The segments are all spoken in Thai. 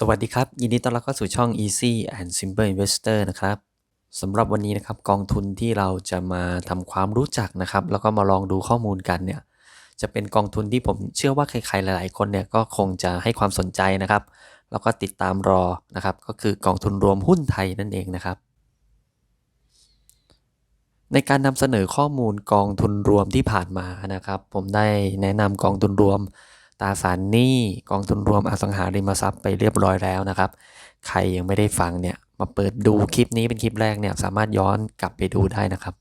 สวัสดีครับ ยินดีต้อนรับเข้าสู่ช่อง Easy and Simple Investor นะครับสำหรับวันนี้นะครับกองทุนที่เราจะมาทำความรู้จักนะครับ แล้วก็มาลองดูข้อมูลกันเนี่ยจะเป็นกองทุนที่ผมเชื่อว่าใครๆหลาย ๆ คนเนี่ยก็คงจะให้ความสนใจนะครับ แล้วก็ติดตามรอนะครับ ก็คือกองทุนรวมหุ้นไทยนั่นเองนะครับ ในการนำเสนอข้อมูลกองทุนรวมที่ผ่านมานะครับ ผมได้แนะนำกองทุนรวม ตราสารหนี้กองทุนรวมอสังหาริมทรัพย์ไปเรียบร้อยแล้วนะครับ ใครยังไม่ได้ฟังเนี่ยมาเปิดดูคลิปนี้เป็นคลิปแรกเนี่ยสามารถย้อนกลับไปดูได้นะครับ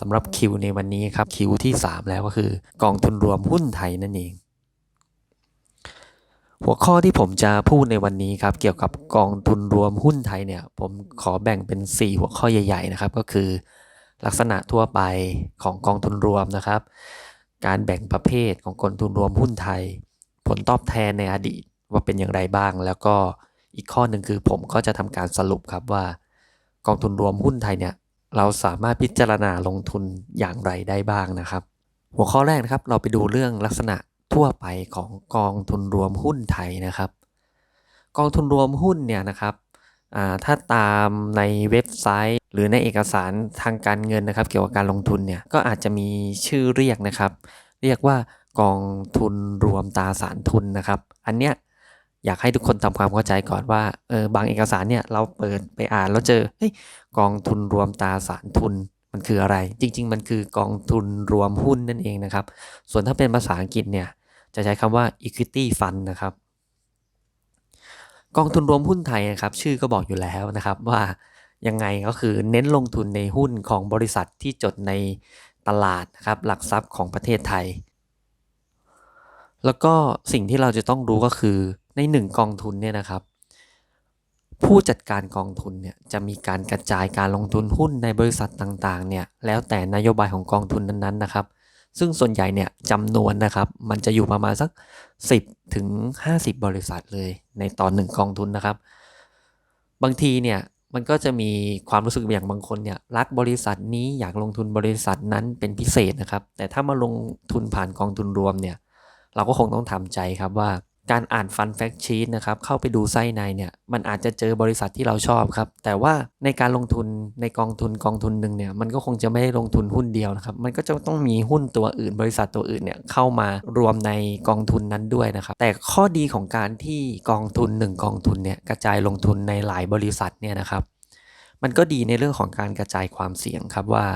สำหรับคิวในวันนี้ครับคิวที่ 3 แล้วก็คือ กองทุนรวมหุ้นไทยนั่นเอง หัวข้อที่ผมจะพูดในวันนี้ครับ เกี่ยวกับกองทุนรวมหุ้นไทยเนี่ย ผมขอแบ่งเป็น 4 หัวข้อใหญ่ ๆ นะครับ ก็คือ ลักษณะทั่วไปของกองทุนรวมนะครับ การแบ่งประเภทของกองทุนรวมหุ้นไทย ผลตอบแทนในอดีตว่าเป็นอย่างไรบ้าง แล้วก็อีกข้อหนึ่งคือผมก็จะทำการสรุปครับว่า กองทุนรวมหุ้นไทยเนี่ยเราสามารถพิจารณาลงทุนอย่างไรได้บ้างนะครับ หัวข้อแรกนะครับเราไปดูเรื่องลักษณะทั่วไปของกองทุนรวมหุ้นไทยนะครับ กองทุนรวมหุ้นเนี่ยนะครับ ถ้าตามในเว็บไซต์ หรือในเอกสารทางการเงินนะครับ เกี่ยวกับการลงทุนเนี่ยก็อาจจะมีชื่อเรียกนะครับ เรียกว่ากองทุนรวมตราสารทุนนะครับ อันเนี้ยอยากให้ทุกคนทำความเข้าใจก่อนว่าเออบางเอกสารเนี่ยเราเปิดไปอ่านแล้วเจอเฮ้ยกองทุนรวมตราสารทุนมันคืออะไร จริง ๆ มันคือกองทุนรวมหุ้นนั่นเองนะครับ ส่วนถ้าเป็นภาษาอังกฤษเนี่ยจะใช้คำว่า equity fund นะครับ กองทุนรวมหุ้นไทยนะครับชื่อก็บอกอยู่แล้วนะครับว่ายังไงก็คือเน้นลงทุนในหุ้นของบริษัทที่จดในตลาดนะครับหลักทรัพย์ของประเทศไทย แล้วก็สิ่งที่เราจะต้องรู้ก็คือในหนึ่งกองทุนเนี่ยนะครับ ผู้จัดการกองทุนเนี่ยจะมีการกระจายการลงทุนหุ้นในบริษัทต่างๆเนี่ยแล้วแต่นโยบายของกองทุนนั้นๆนะครับ ซึ่งส่วนใหญ่เนี่ยจำนวนนะครับ มันจะอยู่ประมาณสัก 10ถึง50 บริษัทเลยในตอนหนึ่งกองทุนนะครับ บางทีเนี่ยมันก็จะมีความรู้สึกอย่างบางคนเนี่ยรักบริษัทนี้อยากลงทุนบริษัทนั้นเป็นพิเศษนะครับ แต่ถ้ามาลงทุนผ่านกองทุนรวมเนี่ย เราก็คงต้องทำใจครับว่า การอ่านฟันแฟกชีตนะครับเข้าไปดูไส้ในเนี่ยมันอาจจะเจอบริษัทที่เราชอบครับแต่ว่าในการลงทุนในกองทุนกองทุนหนึ่งเนี่ยมันก็คงจะไม่ได้ลงทุนหุ้นเดียวนะครับมันก็จะต้องมีหุ้นตัวอื่น บริษัทตัวอื่นเนี่ยเข้ามารวมในกองทุนนั้นด้วยนะครับแต่ข้อดีของการที่กองทุน 1 กองทุนเนี่ยกระจายลงทุนในหลายบริษัทเนี่ยนะครับมันก็ดีในเรื่องของการกระจายความเสี่ยงครับว่า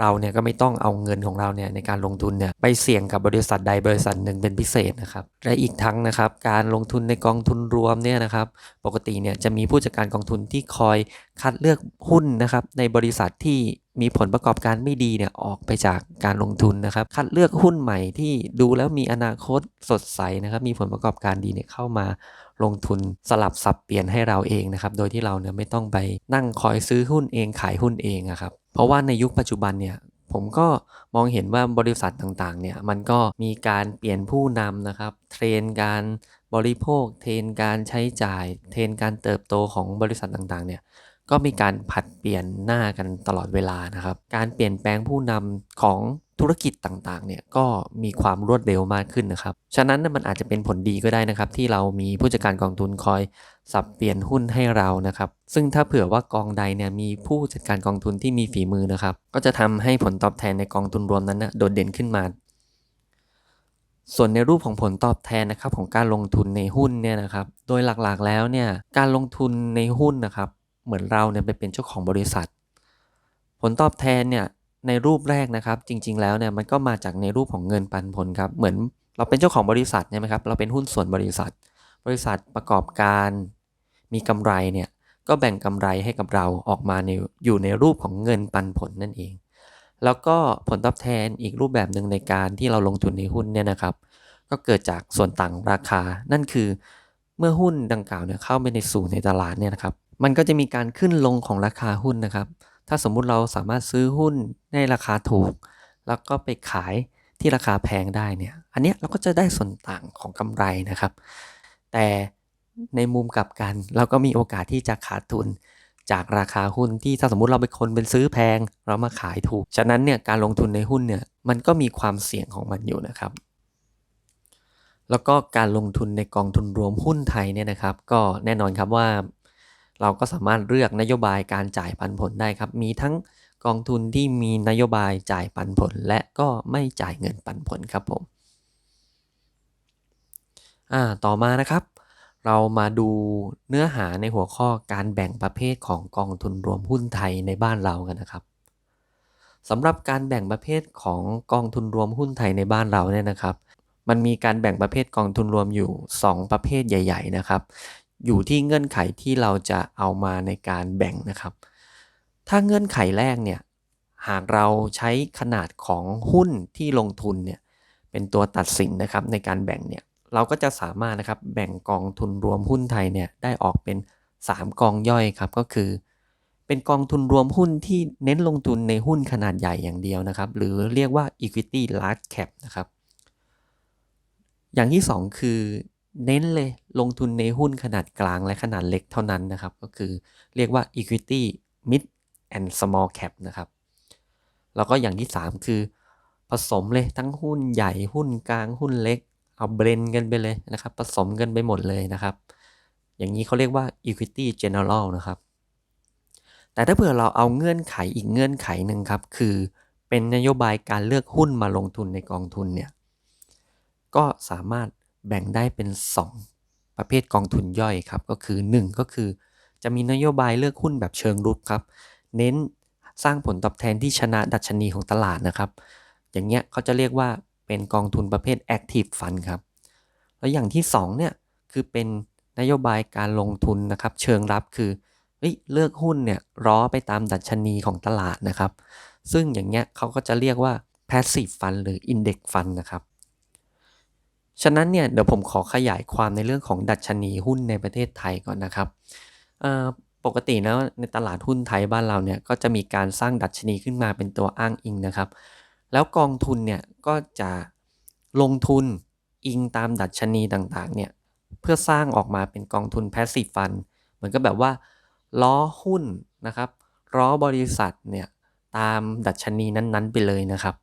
เราเนี่ยก็ไม่ต้องเอาเงินของเราเนี่ยในการลงทุนเนี่ยไปเสี่ยงกับบริษัทใดบริษัทหนึ่งเป็นพิเศษนะครับและอีกทั้งนะครับการลงทุนในกองทุนรวมเนี่ยนะครับปกติเนี่ยจะมีผู้จัดการกองทุนที่คอยคัดเลือกหุ้นนะครับในบริษัทที่มีผลประกอบการไม่ดีเนี่ยออกไปจากการลงทุนนะครับ คัดเลือกหุ้นใหม่ที่ดูแล้วมีอนาคตสดใสนะครับ มีผลประกอบการดีเนี่ยเข้ามาลงทุนสลับสับเปลี่ยนให้เราเองนะครับ โดยที่เราเนี่ยไม่ต้องไปนั่งคอยซื้อหุ้นเองขายหุ้นเองนะครับ เพราะว่าในยุคปัจจุบันเนี่ยผมก็มองเห็นว่าบริษัทต่างๆเนี่ยมันก็มีการเปลี่ยนผู้นำนะครับ เทรนการบริโภค เทรนการใช้จ่าย เทรนการเติบโตของบริษัทต่างๆเนี่ยก็มีการผัดเปลี่ยนหน้ากันตลอดเวลานะครับ การเปลี่ยนแปลงผู้นำของ ธุรกิจต่างๆเนี่ยก็มีความรวดเร็วมากขึ้นนะครับ ฉะนั้นมันอาจจะเป็นผลดีก็ได้นะครับ ที่เรามีผู้จัดการกองทุนคอยสับเปลี่ยนหุ้นให้เรานะครับ ซึ่งถ้าเผื่อว่ากองใดเนี่ยมีผู้จัดการกองทุนที่มีฝีมือนะครับ ก็จะทำให้ผลตอบแทนในกองทุนรวมนั้นนะโดดเด่นขึ้นมา ส่วนในรูปของผลตอบแทนนะครับของการลงทุนในหุ้นเนี่ยนะครับ โดยหลักๆแล้วเนี่ยการลงทุนในหุ้นนะครับ เหมือนเราเนี่ยไปเป็นเจ้าของบริษัท ผลตอบแทนเนี่ย ในรูปแรกนะครับ จริง ๆ แล้วเนี่ยมันก็มาจากในรูปของเงินปันผลครับ เหมือนเราเป็นเจ้าของบริษัทใช่ไหมครับ เราเป็นหุ้นส่วนบริษัท บริษัทประกอบการมีกำไรเนี่ยก็แบ่งกำไรให้กับเราออกมาในอยู่ในรูปของเงินปันผลนั่นเอง แล้วก็ผลตอบแทนอีกรูปแบบหนึ่งในการที่เราลงทุนในหุ้นเนี่ยนะครับ ก็เกิดจากส่วนต่างราคา นั่นคือเมื่อหุ้นดังกล่าวเนี่ยเข้าไปในสู่ในตลาดเนี่ยนะครับ มันก็จะมีการขึ้นลงของราคาหุ้นนะครับ ถ้าสมมุติเราสามารถซื้อหุ้นในราคาถูก แล้วก็ไปขายที่ราคาแพงได้เนี่ยอันนี้เราก็จะได้ส่วนต่างของกำไรนะครับ แต่ในมุมกลับกัน เราก็มีโอกาสที่จะขาดทุนจากราคาหุ้นที่ถ้าสมมุติเราเป็นคนเป็นซื้อแพง เรามาขายถูก ฉะนั้นเนี่ยการลงทุนในหุ้นเนี่ยมันก็มีความเสี่ยงของมันอยู่นะครับ แล้วก็การลงทุนในกองทุนรวมหุ้นไทยเนี่ยนะครับ ก็แน่นอนครับว่า เราก็สามารถเลือกนโยบายการจ่ายปันผลได้ครับ มีทั้งกองทุนที่มีนโยบายจ่ายปันผล และก็ไม่จ่ายเงินปันผลครับผมอ่าต่อมานะครับ เรามาดูเนื้อหาในหัวข้อการแบ่งประเภทของกองทุนรวมหุ้นไทยในบ้านเรากันนะครับสำหรับการแบ่งประเภทของกองทุนรวมหุ้นไทยในบ้านเราเนี่ยนะครับ มันมีการแบ่งประเภทกองทุนรวมอยู่ 2 ประเภทใหญ่ ๆ นะครับ อยู่ที่เงื่อนไขที่เราจะเอามาในการแบ่งนะครับ ถ้าเงื่อนไขแรกเนี่ยหากเราใช้ขนาดของหุ้นที่ลงทุนเนี่ยเป็นตัวตัดสินนะครับในการแบ่งเนี่ยเราก็จะสามารถนะครับแบ่งกองทุนรวมหุ้นไทยเนี่ยได้ออกเป็น 3 กองย่อยครับก็คือ เป็นกองทุนรวมหุ้นที่เน้นลงทุนในหุ้นขนาดใหญ่อย่างเดียวนะครับ หรือเรียกว่า equity large cap นะครับ อย่างที่ 2 คือ เน้นเลยลงทุนในหุ้นขนาดกลางและขนาดเล็กเท่านั้นนะครับ ก็คือเรียกว่า equity mid and small cap นะครับ แล้วก็อย่างที่ 3 คือ ผสมเลยทั้งหุ้นใหญ่หุ้นกลางหุ้นเล็ก เอาเบรนกันไปเลยนะครับ ผสมกันไปหมดเลยนะครับ อย่างนี้เขาเรียกว่า equity general นะครับ แต่ถ้าเผื่อเราเอาเงื่อนไขอีกเงื่อนไขหนึ่งครับ คือเป็นนโยบายการเลือกหุ้นมาลงทุนในกองทุนเนี่ย ก็สามารถ แบ่งได้เป็น 2 ประเภทกองทุนย่อยครับ ก็คือ 1 ก็คือ จะมีนโยบายเลือกหุ้นแบบเชิงรุกครับ เน้นสร้างผลตอบแทนที่ชนะดัชนีของตลาดนะครับ อย่างเงี้ยเขาจะเรียกว่าเป็นกองทุนประเภท Active Fund ครับ แล้วอย่างที่2เนี่ยคือเป็นนโยบายการลงทุนนะครับ เชิงรับคือเฮ้ยเลือกหุ้นเนี่ยล้อไปตามดัชนีของตลาดนะครับ ซึ่งอย่างเงี้ยเขาก็จะเรียกว่า Passive Fund หรือ Index Fund นะครับ ฉะนั้นเนี่ยเดี๋ยวผมขอขยายความในเรื่องของดัชนีหุ้นในประเทศไทยก่อนนะครับปกตินะในตลาดหุ้นไทยบ้านเราเนี่ยก็จะมีการสร้างดัชนีขึ้นมาเป็นตัวอ้างอิงนะครับ แล้วกองทุนเนี่ยก็จะลงทุนอิงตามดัชนีต่างๆเนี่ยเพื่อสร้างออกมาเป็นกองทุน passive fund เหมือนกับแบบว่าล้อหุ้นนะครับล้อบริษัทเนี่ยตามดัชนีนั้นๆไปเลยนะครับ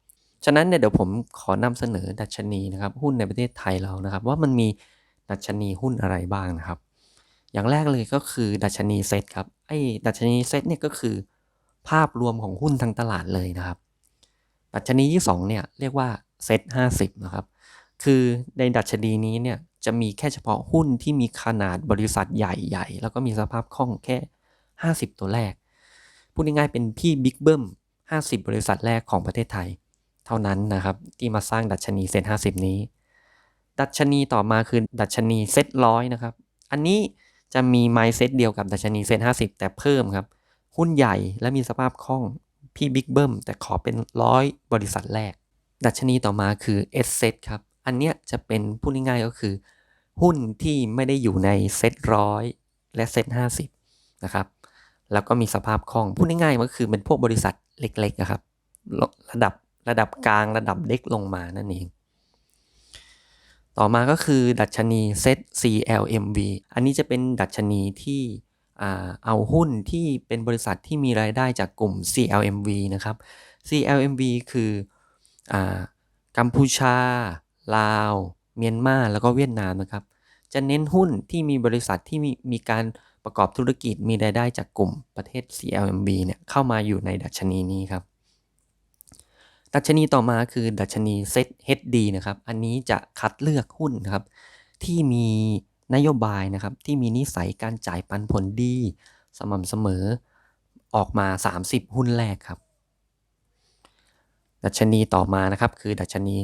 ฉะนั้นเนี่ยเดี๋ยวผมขอนำเสนอดัชนีนะครับหุ้นในประเทศไทยเรานะครับ ว่ามันมีดัชนีหุ้นอะไรบ้างนะครับ อย่างแรกเลยก็คือดัชนีเซตครับไอ้ดัชนีเซตเนี่ยก็คือ ภาพรวมของหุ้นทั้งตลาดเลยนะครับ ดัชนีที่2เนี่ยเรียกว่าเซต50นะครับ คือในดัชนีนี้เนี่ยจะมีแค่เฉพาะหุ้นที่มีขนาดบริษัทใหญ่ๆ แล้วก็มีสภาพคล่องแค่ 50 ตัวแรก พูดง่ายๆเป็นพี่บิ๊กเบิ้ม50 บริษัทแรกของประเทศไทย ท่านั้นนะครับ ที่มาสร้างดัชนีเซ็ต50นี้ ดัชนีต่อมาคือดัชนีเซ็ตร้อยนะครับ อันนี้จะมีไมซ์เซ็ตเดียวกับดัชนีเซ็ต50แต่เพิ่มครับ หุ้นใหญ่และมีสภาพคล่องพี่บิ๊กเบิ้มแต่ขอเป็นร้อยบริษัทแรก ดัชนีต่อมาคือ S set ครับ อันเนี้ยจะเป็นพูดง่ายๆก็คือ หุ้นที่ไม่ได้อยู่ในเซ็ตร้อยและเซ็ตห้าสิบนะครับ แล้วก็มีสภาพคล่อง พูดง่ายๆก็คือเป็นพวกบริษัทเล็กๆนะครับ ระดับ ระดับกลางระดับเล็กลงมานั่นเอง ต่อมาก็คือดัชนีเซ็ต CLMV อันนี้จะเป็นดัชนีที่เอาหุ้นที่เป็นบริษัทที่มีรายได้จากกลุ่ม CLMV นะครับ CLMV คืออกัมพูชา ลาว เมียนมา แล้วก็เวียดนามนะครับ จะเน้นหุ้นที่มีบริษัทที่มีมีการประกอบธุรกิจมีรายได้จากกลุ่มประเทศ CLMV เนี่ยเข้ามาอยู่ในดัชนีนี้ครับ ดัชนีต่อมาคือดัชนี Set HD นะครับ อันนี้จะคัดเลือกหุ้นนะครับ ที่มีนโยบายนะครับ ที่มีนิสัยการจ่ายปันผลดี สม่ำเสมอออกมา 30 หุ้นแรกครับ ดัชนีต่อมานะครับ คือดัชนี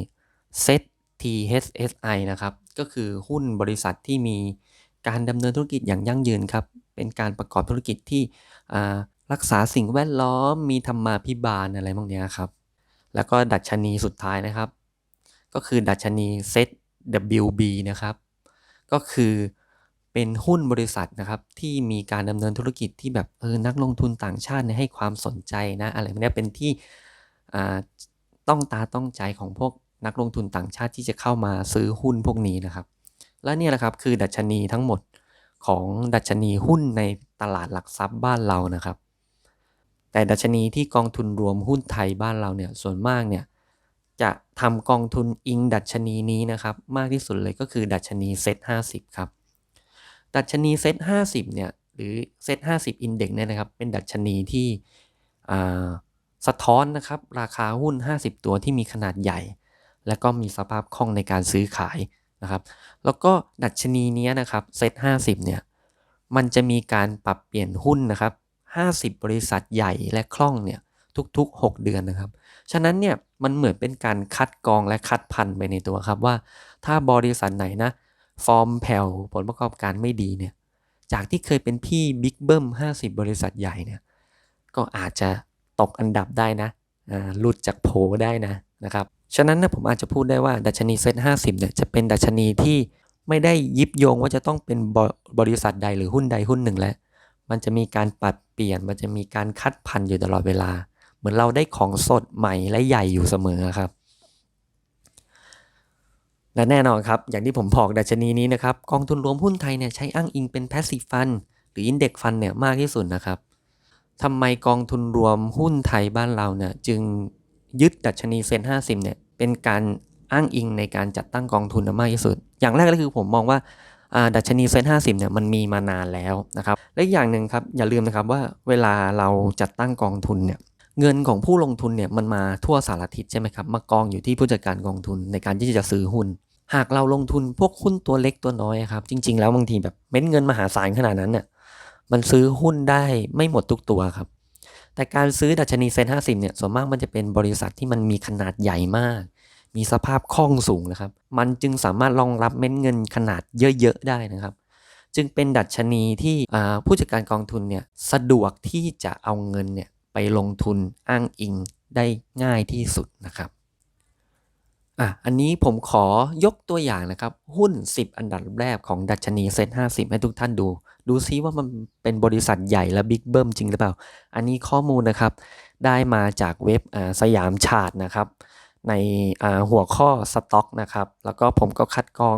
Set THSI นะครับ ก็คือหุ้นบริษัทที่มีการดำเนินธุรกิจอย่างยั่งยืนครับ เป็นการประกอบธุรกิจที่รักษาสิ่งแวดล้อมมีธรรมาภิบาลอะไรพวกนี้ครับ แล้วก็ดัชนีสุดท้ายนะครับ ก็คือดัชนี Set WB นะครับ ก็คือเป็นหุ้นบริษัทนะครับ ที่มีการดำเนินธุรกิจที่แบบเออนักลงทุนต่างชาติให้ความสนใจนะอะไรพวกนี้เป็นที่ต้องตาต้องใจของพวกนักลงทุนต่างชาติที่จะเข้ามาซื้อหุ้นพวกนี้นะครับ และนี่แหละครับคือดัชนีทั้งหมดของดัชนีหุ้นในตลาดหลักทรัพย์บ้านเรานะครับ แต่ดัชนีที่กองทุนรวมหุ้นไทยบ้านเราเนี่ยส่วนมากเนี่ยจะทำกองทุนอิงดัชนีนี้นะครับ มากที่สุดเลยก็คือดัชนีเซ็ต50ครับ ดัชนีเซ็ต50เนี่ยหรือเซ็ต50 Index เนี่ยนะครับ เป็นดัชนีที่สะท้อนนะครับราคาหุ้น 50 ตัวที่มีขนาดใหญ่ และก็มีสภาพคล่องในการซื้อขายนะครับ แล้วก็ดัชนีนี้นะครับเซ็ต50เนี่ยมันจะมีการปรับเปลี่ยนหุ้นนะครับ 50 บริษัทใหญ่และคล่องเนี่ยทุก ๆ 6 เดือนนะครับ ฉะนั้นเนี่ยมันเหมือนเป็นการคัดกรองและคัดพันไปในตัวครับว่า ถ้าบริษัทไหนนะฟอร์มแผ่วผลประกอบการไม่ดีเนี่ยจากที่เคยเป็นพี่บิ๊กเบิ้ม50 บริษัทใหญ่เนี่ยก็อาจจะตกอันดับได้นะหลุดจากโผได้นะนะครับ ฉะนั้นนะผมอาจจะพูดได้ว่าดัชนีเซ็ต50เนี่ยจะเป็นดัชนีที่ไม่ได้ยิบโยงว่าจะต้องเป็นบริษัทใดหรือหุ้นใดหุ้นหนึ่งแล้ว มันจะมีการปรับเปลี่ยน มันจะมีการคัดพันอยู่ตลอดเวลา เหมือนเราได้ของสดใหม่และใหญ่อยู่เสมอครับ และแน่นอนครับ อย่างที่ผมบอกดัชนีนี้นะครับ กองทุนรวมหุ้นไทยเนี่ยใช้อ้างอิงเป็น passive fund หรือ index fund เนี่ยมากที่สุดนะครับทำไมกองทุนรวมหุ้นไทยบ้านเราเนี่ยจึงยึดดัชนีเซ็น50เนี่ยเป็นการอ้างอิงในการจัดตั้งกองทุนมากที่สุด อย่างแรกก็คือผมมองว่า ดัชนีเซ็น50เนี่ยมันมีมานานแล้วนะครับ และอย่างหนึ่งครับอย่าลืมนะครับว่าเวลาเราจัดตั้งกองทุนเนี่ยเงินของผู้ลงทุนเนี่ยมันมาทั่วสารทิศใช่ไหมครับ มากองอยู่ที่ผู้จัดการกองทุนในการที่จะซื้อหุ้น หากเราลงทุนพวกหุ้นตัวเล็กตัวน้อยครับ จริง ๆ แล้วบางทีแบบเม็ดเงินมหาศาลขนาดนั้นเนี่ยมันซื้อหุ้นได้ไม่หมดทุกตัวครับ แต่การซื้อดัชนีเซ็น50เนี่ยส่วนมากมันจะเป็นบริษัทที่มันมีขนาดใหญ่มาก มีสภาพคล่องสูงนะครับ มันจึงสามารถรองรับเม็ดเงินขนาดเยอะๆได้นะครับ จึงเป็นดัชนีที่ผู้จัดการกองทุนเนี่ยสะดวกที่จะเอาเงินเนี่ยไปลงทุนอ้างอิงได้ง่ายที่สุดนะครับอะอันนี้ผมขอยกตัวอย่างนะครับ หุ้น 10 อันดับแรกของดัชนีเซ็น50ให้ทุกท่านดู ดูซิว่ามันเป็นบริษัทใหญ่และบิ๊กเบิ้มจริงหรือเปล่า อันนี้ข้อมูลนะครับ ได้มาจากเว็บสยามชาตินะครับ ในหัวข้อสต็อกนะครับ แล้วก็ผมก็คัดกรอง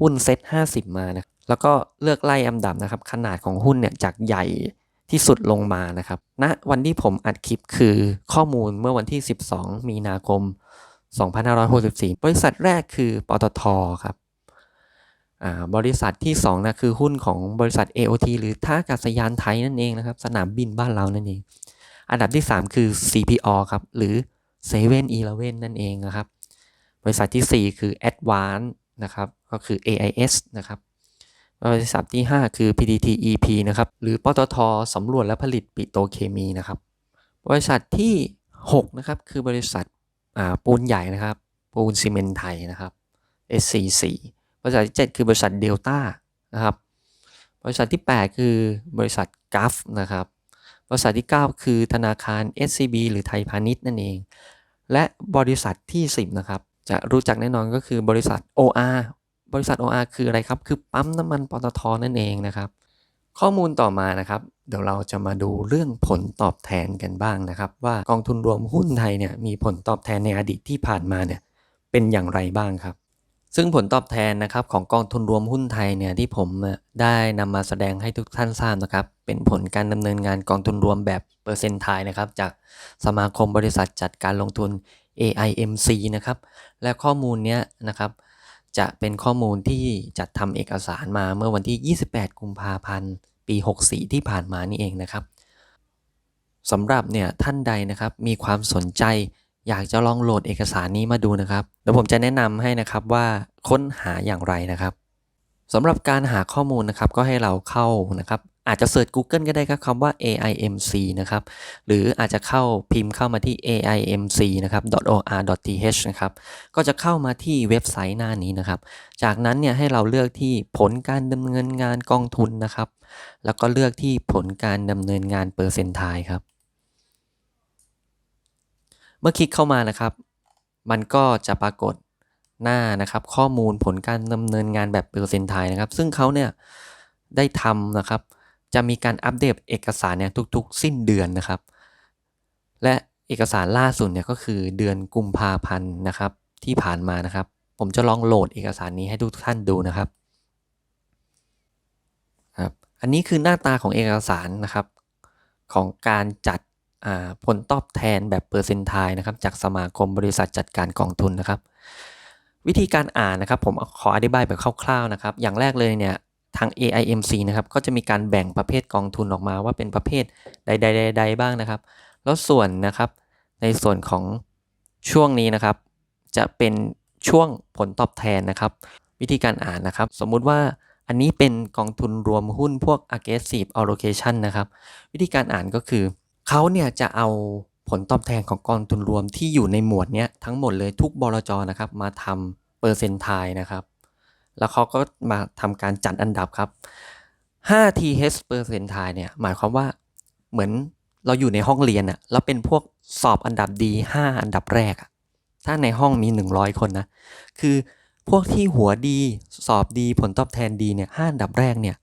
หุ้นเซ็ต50 มานะ แล้วก็เลือกไล่อันดับนะครับ ขนาดของหุ้นเนี่ยจากใหญ่ที่สุดลงมานะครับณนะวันที่ผมอัดคลิปคือข้อมูลเมื่อวันที่ 12 มีนาคม 2564 บริษัทแรกคือปตทครับบริษัทที่2นะคือหุ้นของบริษัท AOT หรือท่าอากาศยานไทยนั่นเองนะครับ สนามบินบ้านเรานั่นเอง อันดับที่ 3 คือ CPO ครับ หรือ 7 e เ e ่ e อนั่นเองนะครับ บริษัทที่ 4 คือ Advance นะครับ ก็คือ AIS นะครับ บริษัทที่ 5 คือ PTTEP นะครับ หรือปตทสำรวจและผลิตปิโตเคมีนะครับ บริษัทที่ 6 นะครับ คือบริษัทปูนใหญ่นะครับ ปูนซีเมนไทยนะครับ SCC บริษัทที่ 7 คือบริษัทเดลต้านะครับ บริษัทที่ 8 คือบริษัทกัฟนะครับ บริษัทที่ 9 คือธนาคาร SCB หรือไทยพาณิชย์นั่นเอง และบริษัทที่ 10 นะครับ จะรู้จักแน่นอนก็คือบริษัท OR บริษัท OR คืออะไรครับ คือปั๊มน้ำมันปตทนั่นเองนะครับ ข้อมูลต่อมานะครับ เดี๋ยวเราจะมาดูเรื่องผลตอบแทนกันบ้างนะครับ ว่ากองทุนรวมหุ้นไทยเนี่ยมีผลตอบแทนในอดีตที่ผ่านมาเนี่ยเป็นอย่างไรบ้างครับ ซึ่งผลตอบแทนนะครับของกองทุนรวมหุ้นไทยเนี่ยที่ผมได้นำมาแสดงให้ทุกท่านทราบนะครับ เป็นผลการดำเนินงานกองทุนรวมแบบเปอร์เซ็นต์ไทยนะครับ จากสมาคมบริษัทจัดการลงทุน AIMC นะครับ และข้อมูลนี้นะครับ จะเป็นข้อมูลที่จัดทำเอกสารมาเมื่อวันที่ 28 กุมภาพันธ์ ปี 64 ที่ผ่านมานี่เองนะครับสำหรับเนี่ยท่านใดนะครับมีความสนใจ อยากจะลองโหลดเอกสารนี้มาดูนะครับเดี๋ยวผมจะแนะนำให้นะครับว่าค้นหาอย่างไรนะครับสำหรับการหาข้อมูลนะครับก็ให้เราเข้านะครับ อาจจะเสิร์ช Google ก็ได้ครับคำว่า AIMC นะครับ หรืออาจจะเข้าพิมพ์เข้ามาที่ AIMC นะครับ .or.th นะครับ ก็จะเข้ามาที่เว็บไซต์หน้านี้นะครับ จากนั้นเนี่ยให้เราเลือกที่ผลการดำเนินงานกองทุนนะครับ แล้วก็เลือกที่ผลการดำเนินงานเปอร์เซนต์ไทครับ เมื่อคลิกเข้ามานะครับ มันก็จะปรากฏหน้านะครับ ข้อมูลผลการดำเนินงานแบบเปอร์เซนต์ไทยนะครับ ซึ่งเขาเนี่ยได้ทำนะครับ จะมีการอัปเดตเอกสารเนี่ยทุกๆ สิ้นเดือนนะครับ และเอกสารล่าสุดเนี่ยก็คือเดือนกุมภาพันธ์นะครับที่ผ่านมานะครับ ผมจะลองโหลดเอกสารนี้ให้ทุกท่านดูนะครับครับ อันนี้คือหน้าตาของเอกสารนะครับ ของการจัด ผลตอบแทนแบบเปอร์เซนต์ไทน์นะครับจากสมาคมบริษัทจัดการกองทุนนะครับ วิธีการอ่านนะครับผมขออธิบายแบบคร่าวๆนะครับ อย่างแรกเลยเนี่ยทาง AIMC นะครับก็จะมีการแบ่งประเภทกองทุนออกมาว่าเป็นประเภทใดๆๆๆบ้างนะครับ แล้วส่วนนะครับในส่วนของช่วงนี้นะครับ จะเป็นช่วงผลตอบแทนนะครับ วิธีการอ่านนะครับ สมมุติว่าอันนี้เป็นกองทุนรวมหุ้นพวก aggressive allocation นะครับ วิธีการอ่านก็คือ เขาเนี่ยจะเอาผลตอบแทนของกองทุนรวมที่อยู่ในหมวดเนี้ยทั้งหมดเลยทุกบลจนะครับ มาทำเปอร์เซนต์ไทน์นะครับ แล้วเขาก็มาทำการจัดอันดับครับ 5 TH เปอร์เซนต์ไทน์เนี่ยหมายความว่าเหมือนเราอยู่ในห้องเรียนอะแล้วเป็นพวกสอบอันดับดี 5 อันดับแรกอะถ้าในห้องมี 100 คนนะคือพวกที่หัวดีสอบดีผลตอบแทนดีเนี่ยห้าอันดับแรกเนี่ย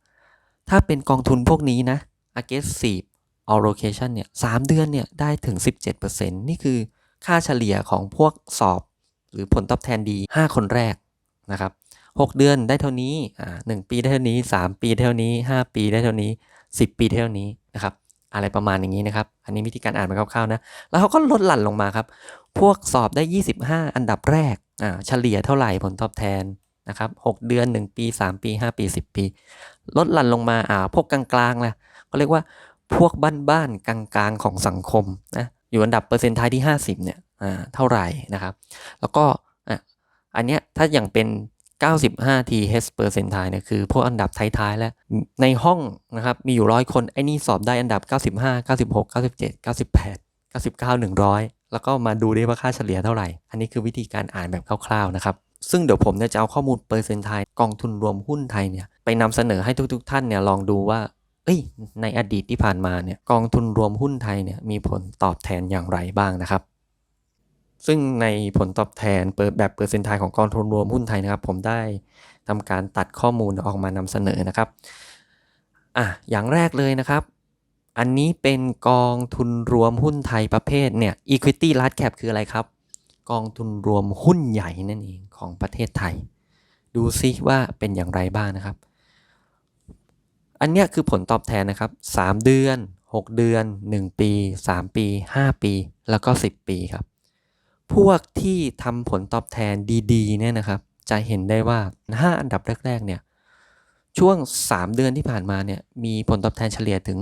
ถ้าเป็นกองทุนพวกนี้นะ aggressive allocation เนี่ยสามเดือนเนี่ยได้ถึง 17%นี่คือค่าเฉลี่ยของพวกสอบ หรือผลตอบแทนดี 5 คนแรกนะครับ 6 เดือนได้เท่านี้อ่าหนึ่งปีได้เท่านี้ 3 ปีได้เท่านี้ 5 ปีได้เท่านี้ 10 ปีได้เท่านี้นะครับอะไรประมาณอย่างนี้นะครับ อันนี้วิธีการอ่านมาคร่าวๆนะ แล้วเขาก็ลดหลั่นลงมาครับ พวกสอบได้ 25 อันดับแรก อ่า เฉลี่ยเท่าไหร่ผลตอบแทนนะครับ 6 เดือน 1 ปี 3 ปี 5 ปี 10 ปี ลดหลั่นลงมา อ่า พวกกลางๆล่ะก็เรียกว่า พวกบ้านๆกลางๆของสังคมนะอยู่อันดับเปอร์เซ็นต์ไทยที่ 50เนี่ยอ่าเท่าไหร่นะครับ แล้วก็อะอันเนี้ยถ้าอย่างเป็น 95 TH เปอร์เซ็นต์ไทยเนี่ยคือพวกอันดับท้ายๆแล้วในห้องนะครับมีอยู่ร้อยคน ไอ้นี่สอบได้อันดับ 95 96 97 98 99 100 แล้วก็มาดูได้ว่าค่าเฉลี่ยเท่าไหร่ อันนี้คือวิธีการอ่านแบบคร่าวๆนะครับ ซึ่งเดี๋ยวผมเนี่ยจะเอาข้อมูลเปอร์เซ็นต์ไทยกองทุนรวมหุ้นไทยเนี่ยไปนำเสนอให้ทุกๆ ท่านเนี่ยลองดูว่า เอ้ยในอดีตที่ผ่านมาเนี่ยกองทุนรวมหุ้นไทยเนี่ยมีผลตอบแทนอย่างไรบ้างนะครับ ซึ่งในผลตอบแทนเปิดแบบเปอร์เซ็นต์ไทยของกองทุนรวมหุ้นไทยนะครับ ผมได้ทำการตัดข้อมูลออกมานำเสนอนะครับอะอย่างแรกเลยนะครับ อันนี้เป็นกองทุนรวมหุ้นไทยประเภทเนี่ย equity large cap คืออะไรครับ กองทุนรวมหุ้นใหญ่นั่นเองของประเทศไทย ดูซิว่าเป็นอย่างไรบ้างนะครับ อันนี้คือผลตอบแทนนะครับ 3 เดือน 6 เดือน 1 ปี 3 ปี 5 ปี แล้วก็ 10 ปีครับ พวกที่ทำผลตอบแทนดีๆเนี่ยนะครับ จะเห็นได้ว่า 5 อันดับแรก ๆ เนี่ย ช่วง 3 เดือนที่ผ่านมาเนี่ย มีผลตอบแทนเฉลี่ยถึง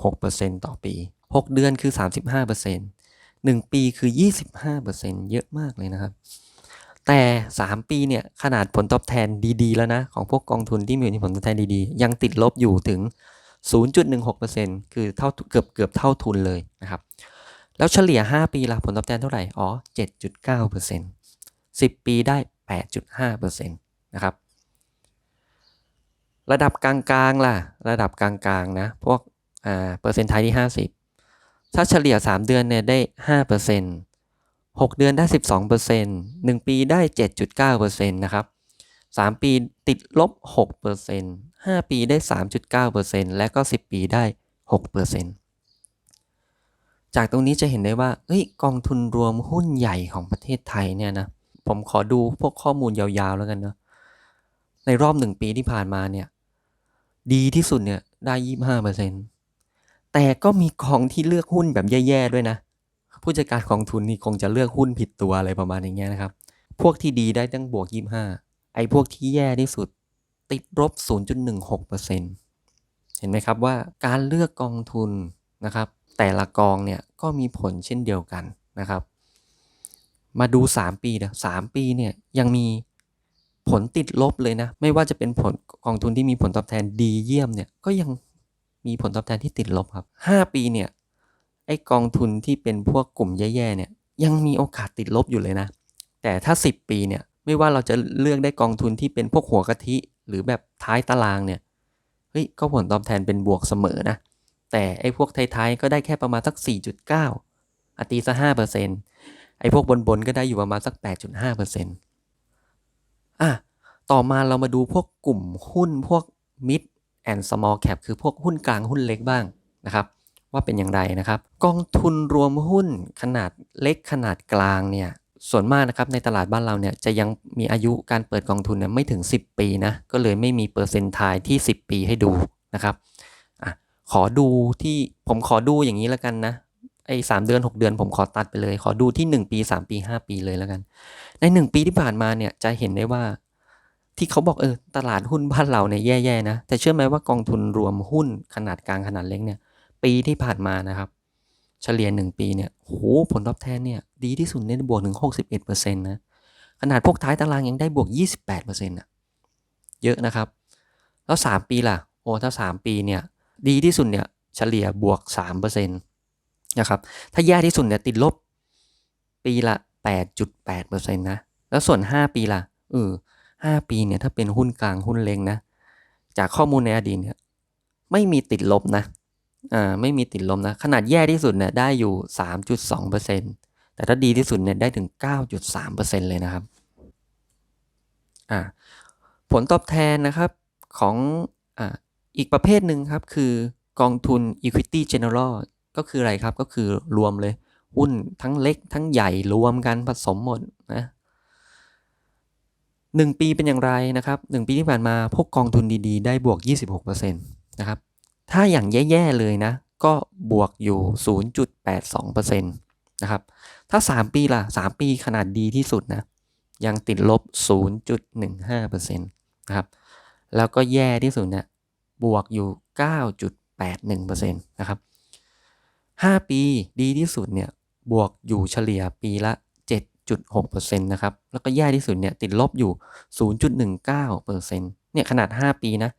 16%ต่อปี 6 เดือนคือ 35% 1 ปีคือ 25%เยอะมากเลยนะครับ แต่ 3 ปีเนี่ยขนาดผลตอบแทนดีๆ แล้วนะ ของพวกกองทุนที่มีผลตอบแทนดีๆ ยังติดลบอยู่ถึง 0.16%คือเท่าเกือบเกือบเท่าทุนเลยนะครับ แล้วเฉลี่ย 5 ปีละผลตอบแทนเท่าไหร่ อ๋อ 7.9% 10 ปีได้ 8.5%นะครับ ระดับกลางๆล่ะ ระดับกลางๆนะ พวกอ่าเปอร์เซ็นต์ไทยที่ 50 ถ้าเฉลี่ย 3 เดือนเนี่ยได้ 5% 6 เดือนได้ 12% 1 ปีได้ 7.9%นะครับ 3 ปีติดลบ 6% 5 ปีได้ 3.9%และก็ 10 ปีได้ 6%จากตรงนี้จะเห็นได้ว่าเอ้ยกองทุนรวมหุ้นใหญ่ของประเทศไทยเนี่ยนะ ผมขอดูพวกข้อมูลยาวๆแล้วกันเนาะ ในรอบ 1 ปีที่ผ่านมาเนี่ย ดีที่สุดเนี่ยได้ 25%แต่ก็มีกองที่เลือกหุ้นแบบแย่ๆด้วยนะ ผู้จัดการกองทุนนี่คงจะเลือกหุ้นผิดตัวอะไรประมาณอย่างเงี้ยนะครับ พวกที่ดีได้ตั้งบวก 25 ไอ้พวกที่แย่ที่สุดติดลบ 0.16%เห็นไหมครับว่าการเลือกกองทุนนะครับ แต่ละกองเนี่ยก็มีผลเช่นเดียวกันนะครับ มาดู 3 ปีนะ3ปีเนี่ยยังมีผลติดลบเลยนะ ไม่ว่าจะเป็นผลกองทุนที่มีผลตอบแทนดีเยี่ยมเนี่ยก็ยังมีผลตอบแทนที่ติดลบครับ 5 ปีเนี่ย ไอ้กองทุนที่เป็นพวกกลุ่มแย่ๆเนี่ยยังมีโอกาสติดลบอยู่เลยนะ แต่ถ้า 10 ปีเนี่ยไม่ว่าเราจะเลือกได้กองทุนที่เป็นพวกหัวกะทิหรือแบบท้ายตารางเนี่ยเฮ้ยก็ผลตอบแทนเป็นบวกเสมอนะ แต่ไอ้พวกท้ายๆก็ได้แค่ประมาณสัก 4.9อตีซะ5%ไอ้พวกบนๆก็ได้อยู่ประมาณสัก 8.5%อะต่อมาเรามาดูพวกกลุ่มหุ้นพวก mid and small cap คือพวกหุ้นกลางหุ้นเล็กบ้างนะครับ ว่าเป็นอย่างไรนะครับ กองทุนรวมหุ้นขนาดเล็กขนาดกลางเนี่ยส่วนมากนะครับในตลาดบ้านเราเนี่ยจะยังมีอายุการเปิดกองทุนเนี่ยไม่ถึง 10 ปีนะก็เลยไม่มีเปอร์เซ็นต์ทายที่ 10 ปีให้ดูนะครับอะขอดูที่ผมขอดูอย่างนี้แล้วกันนะไอ้สามเดือน 6 เดือนผมขอตัดไปเลย ขอดูที่ 1 ปี 3 ปี 5 ปีเลยแล้วกัน ใน 1 ปีที่ผ่านมาเนี่ยจะเห็นได้ว่าที่เขาบอกเออตลาดหุ้นบ้านเราเนี่ยแย่ๆนะแต่เชื่อไหมว่ากองทุนรวมหุ้นขนาดกลางขนาดเล็กเนี่ย ปีที่ผ่านมานะครับ เฉลี่ย1ปีเนี่ยโหผลตอบแทนเนี่ยดีที่สุดเนี่ยบวกถึง61%นะขนาดพวกท้ายตารางยังได้บวก 28%นะเยอะนะครับ แล้ว 3 ปีล่ะโอ้ถ้า 3 ปีเนี่ยดีที่สุดเนี่ยเฉลี่ยบวก3%นะครับถ้าแย่ที่สุดเนี่ยติดลบปีละ 8.8%นะแล้วส่วน 5 ปีล่ะเออ5ปีเนี่ยถ้าเป็นหุ้นกลางหุ้นเล็งนะจากข้อมูลในอดีตเนี่ยไม่มีติดลบนะ อ่าไม่มีติดลบนะขนาดแย่ที่สุดเนี่ยได้อยู่ 3.2%แต่ถ้าดีที่สุดเนี่ยได้ถึง 9.3%เลยนะครับอ่าผลตอบแทนนะครับของอ่าอีกประเภทหนึ่งครับคือกองทุน Equity General ก็คืออะไรครับก็คือรวมเลย หุ้นทั้งเล็กทั้งใหญ่รวมกันผสมหมดนะหนึ่งปีเป็นอย่างไรนะครับหนึ่งปีที่ผ่านมาพวกกองทุนดีๆ ได้บวก 26%นะครับ ถ้าอย่างแย่ๆเลยนะ ก็บวกอยู่ 0.82%นะครับ ถ้า 3 ปีล่ะ 3 ปีขนาดดีที่สุดนะ ยังติดลบ 0.15%นะครับ แล้วก็แย่ที่สุดเนี่ยบวกอยู่ 9.81%นะครับ 5 ปีดีที่สุดเนี่ยบวกอยู่เฉลี่ยปีละ 7.6%นะครับ แล้วก็แย่ที่สุดเนี่ยติดลบอยู่ 0.19%เนี่ยขนาด 5 ปีนะ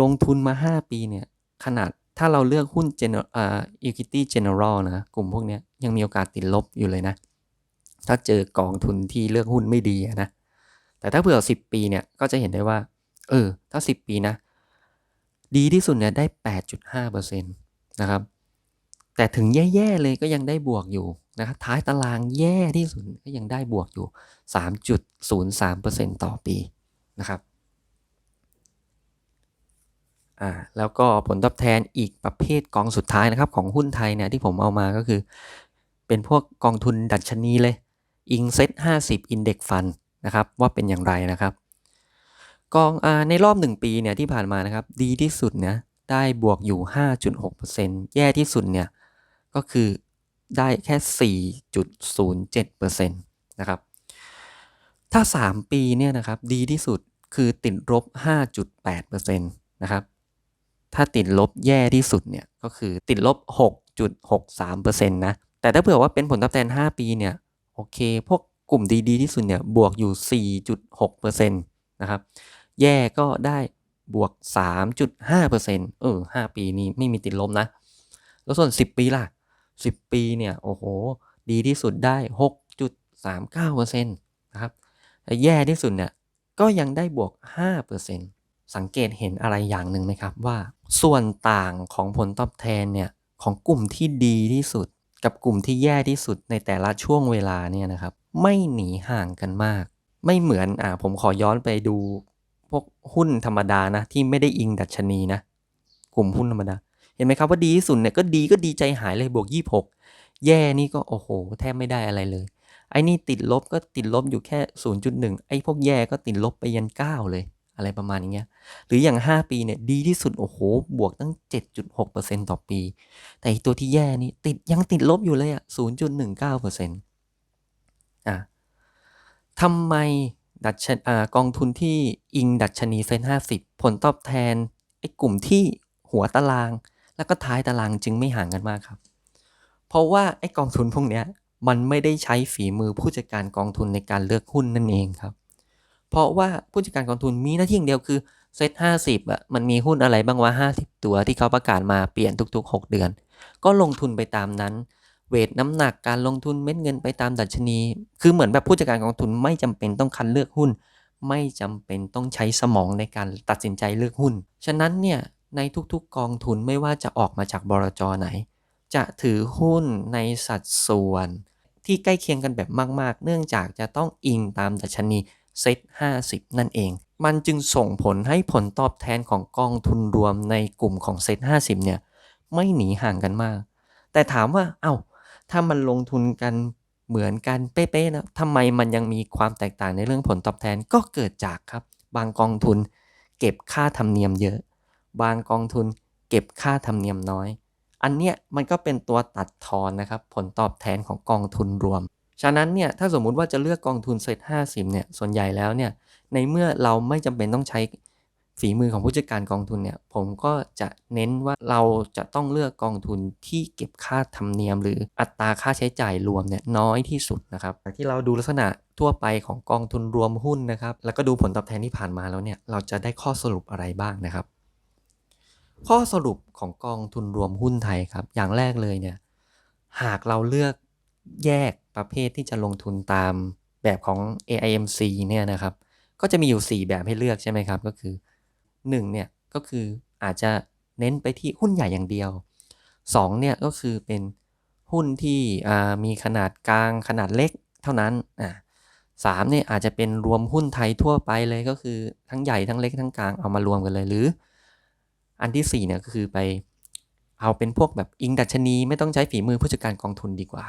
ลงทุนมา 5 ปีเนี่ย ขนาดถ้าเราเลือกหุ้น General อ่า Equity General นะ กลุ่มพวกนี้ยังมีโอกาสติดลบอยู่เลยนะ ถ้าเจอกองทุนที่เลือกหุ้นไม่ดีนะ แต่ถ้าเผื่อ 10 ปีเนี่ย ก็จะเห็นได้ว่า เออ ถ้า 10 ปีนะ ดีที่สุดเนี่ยได้ 8.5%นะครับ แต่ถึงแย่ ๆ เลยก็ยังได้บวกอยู่นะครับ ท้ายตารางแย่ที่สุดก็ยังได้บวกอยู่ 3.03%ต่อปีนะครับ อ่าแล้วก็ผลตอบแทนอีกประเภทกองสุดท้ายนะครับ ของหุ้นไทยเนี่ยที่ผมเอามาก็คือ เป็นพวกกองทุนดัชนีเลยอิงเซ็ต50 Index Fund นนะครับว่าเป็นอย่างไรนะครับ กองอในรอบ 1 ปีเนี่ยที่ผ่านมานะครับดีที่สุดเนะได้บวกอยู่ 5.6%แย่ที่สุดเนี่ยก็คือได้แค่ 4.07%นะครับ ถ้า 3 ปีเนี่ยนะครับดีที่สุดคือติดลบ 5.8%นะครับ ถ้าติดลบแย่ที่สุดเนี่ยก็คือติดลบ 6.63%นะแต่ถ้าเผื่อว่าเป็นผลตอบแทน 5 ปีเนี่ยโอเค พวกกลุ่มดีๆที่สุดเนี่ยบวกอยู่ 4.6%นะครับแย่ก็ได้บวก 3.5%เออ5ปีนี้ไม่มีติดลบนะ แล้วส่วน 10 ปีล่ะ 10 ปีเนี่ยโอ้โหดีที่สุดได้ 6.39%นะครับแย่ที่สุดเนี่ยก็ยังได้บวก 5% สังเกตเห็นอะไรอย่างหนึ่งไหมครับว่า ส่วนต่างของผลตอบแทนเนี่ยของกลุ่มที่ดีที่สุด กับกลุ่มที่แย่ที่สุดในแต่ละช่วงเวลาเนี่ยนะครับ ไม่หนีห่างกันมาก ไม่เหมือนอ่าผมขอย้อนไปดู พวกหุ้นธรรมดานะที่ไม่ได้อิงดัชนีนะกลุ่มหุ้นธรรมดา เห็นไหมครับว่าดีที่สุดเนี่ยก็ดีก็ดีใจหายเลยบวก 26 แย่นี่ก็โอ้โห แทบไม่ได้อะไรเลยไอ้นี่ติดลบก็ติดลบอยู่แค่ 0.1 ไอ้พวกแย่ก็ติดลบไปยัน 9 เลย อะไรประมาณนี้ย หรืออย่าง 5 ปีเนี่ยดีที่สุดโอ้โห บวกตั้ง 7.6%ต่อปี แต่อีตัวที่แย่นี่ติดยังติดลบอยู่เลยอะ0.19%อะทำไมดัชอ่ากองทุนที่อิงดัชนีเซ็น50 ผลตอบแทนไอ้กลุ่มที่หัวตาราง แล้วก็ท้ายตารางจึงไม่ห่างกันมากครับ เพราะว่าไอ้กองทุนพวกเนี้ยมันไม่ได้ใช้ฝีมือผู้จัดการกองทุนในการเลือกหุ้นนั่นเองครับ เพราะว่าผู้จัดการกองทุนมีหน้าที่อย่างเดียวคือเซ็ต50อะมันมีหุ้นอะไรบ้างวะ50ตัวที่เขาประกาศมาเปลี่ยนทุก ๆ 6 เดือน ก็ลงทุนไปตามนั้น เวทน้ำหนักการลงทุนเม็ดเงินไปตามดัชนี คือเหมือนแบบผู้จัดการกองทุนไม่จำเป็นต้องคัดเลือกหุ้น ไม่จำเป็นต้องใช้สมองในการตัดสินใจเลือกหุ้น ฉะนั้นเนี่ยในทุกๆกองทุนไม่ว่าจะออกมาจากบลจไหน จะถือหุ้นในสัดส่วน ที่ใกล้เคียงกันแบบมาก ๆ เนื่องจากจะต้องอิงตามดัชนี เซ็ต50 นั่นเอง มันจึงส่งผลให้ผลตอบแทนของกองทุนรวมในกลุ่มของเซ็ต50 เนี่ย ไม่หนีห่างกันมาก แต่ถามว่าเอา้า ถ้ามันลงทุนกันเหมือนกันเป๊ะๆนะทำไมมันยังมีความแตกต่างในเรื่องผลตอบแทนก็เกิดจากครับ บางกองทุนเก็บค่าธรรมเนียมเยอะ บางกองทุนเก็บค่าธรรมเนียมน้อย อันเนี้ยมันก็เป็นตัวตัดทอนนะครับ ผลตอบแทนของกองทุนรวม ฉะนั้นเนี่ยถ้าสมมุติว่าจะเลือกกองทุนเซ็ต50เนี่ยส่วนใหญ่แล้วเนี่ยในเมื่อเราไม่จำเป็นต้องใช้ฝีมือของผู้จัดการกองทุนเนี่ยผมก็จะเน้นว่าเราจะต้องเลือกกองทุนที่เก็บค่าธรรมเนียม หรืออัตราค่าใช้จ่ายรวมเนี่ยน้อยที่สุดนะครับที่เราดูลักษณะทั่วไปของกองทุนรวมหุ้นนะครับแล้วก็ดูผลตอบแทนที่ผ่านมาแล้วเนี่ยเราจะได้ข้อสรุปอะไรบ้างนะครับ ข้อสรุปของกองทุนรวมหุ้นไทยครับอย่างแรกเลยเนี่ยหากเราเลือก แยกประเภทที่จะลงทุนตามแบบของ AIMC เนี่ยนะครับ ก็จะมีอยู่ 4 แบบให้เลือกใช่ไหมครับ ก็คือ1เนี่ยก็คืออาจจะเน้นไปที่หุ้นใหญ่อย่างเดียว2เนี่ยก็คือเป็นหุ้นที่มีขนาดกลางขนาดเล็กเท่านั้นอ่าสามเนี่ยอาจจะเป็นรวมหุ้นไทยทั่วไปเลยก็คือทั้งใหญ่ทั้งเล็กทั้งกลางเอามารวมกันเลยหรือ อันที่4เนี่ยก็คือไปเอาเป็นพวกแบบอิงดัชนี ไม่ต้องใช้ฝีมือผู้จัดการกองทุนดีกว่า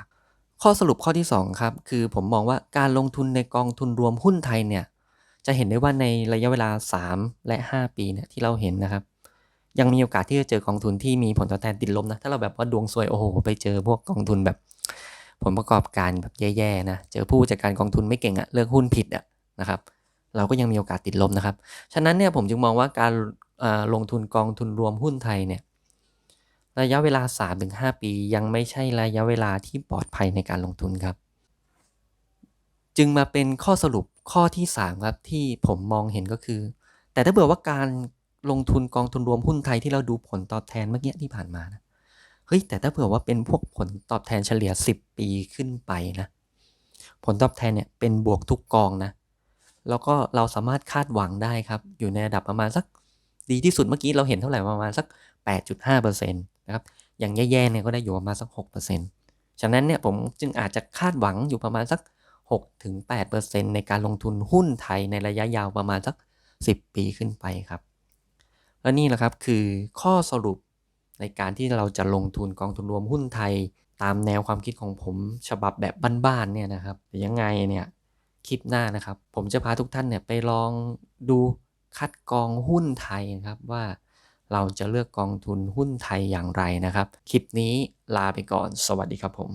ข้อสรุปข้อที่2ครับคือผมมองว่าการลงทุนในกองทุนรวมหุ้นไทยเนี่ยจะเห็นได้ว่าในระยะเวลา 3 และ 5 ปีเนี่ยที่เราเห็นนะครับ ยังมีโอกาสที่จะเจอกองทุนที่มีผลตอบแทนติดลบนะถ้าเราแบบว่าดวงซวยโอ้โหไปเจอพวกกองทุนแบบผลประกอบการแบบแย่ๆนะเจอผู้จัดการกองทุนไม่เก่งอะเลือกหุ้นผิดอะนะครับ เราก็ยังมีโอกาสติดลบนะครับ ฉะนั้นเนี่ยผมจึงมองว่าการลงทุนกองทุนรวมหุ้นไทยเนี่ย ระยะเวลา 3-5 ปี ยังไม่ใช่ระยะเวลาที่ปลอดภัยในการลงทุนครับ จึงมาเป็นข้อสรุปข้อที่ 3 ครับที่ผมมองเห็นก็คือ แต่ถ้าเบื่อว่าการลงทุนกองทุนรวมหุ้นไทยที่เราดูผลตอบแทนเมื่อกี้ที่ผ่านมานะเฮ้ยแต่ถ้าเผื่อว่าเป็นพวกผลตอบแทนเฉลี่ย 10 ปีขึ้นไปนะผลตอบแทนเนี่ยเป็นบวกทุกกองนะ แล้วก็เราสามารถคาดหวังได้ครับ อยู่ในระดับประมาณสักดีที่สุดเมื่อกี้เราเห็นเท่าไหร่ประมาณสัก 8.5% นะครับ อย่างแย่ๆเนี่ยก็ได้อยู่ประมาณสัก 6%ฉะนั้นเนี่ยผมจึงอาจจะคาดหวังอยู่ประมาณสัก 6-8%ในการลงทุนหุ้นไทยในระยะยาวประมาณสัก 10 ปีขึ้นไปครับ และนี่แหละครับคือข้อสรุปในการที่เราจะลงทุนกองทุนรวมหุ้นไทย ตามแนวความคิดของผมฉบับแบบบ้านๆเนี่ยนะครับยังไงเนี่ยคลิปหน้านะครับ ผมจะพาทุกท่านเนี่ยไปลองดูคัดกองหุ้นไทยนะครับว่า เราจะเลือกกองทุนหุ้นไทยอย่างไรนะครับ คลิปนี้ลาไปก่อน สวัสดีครับผม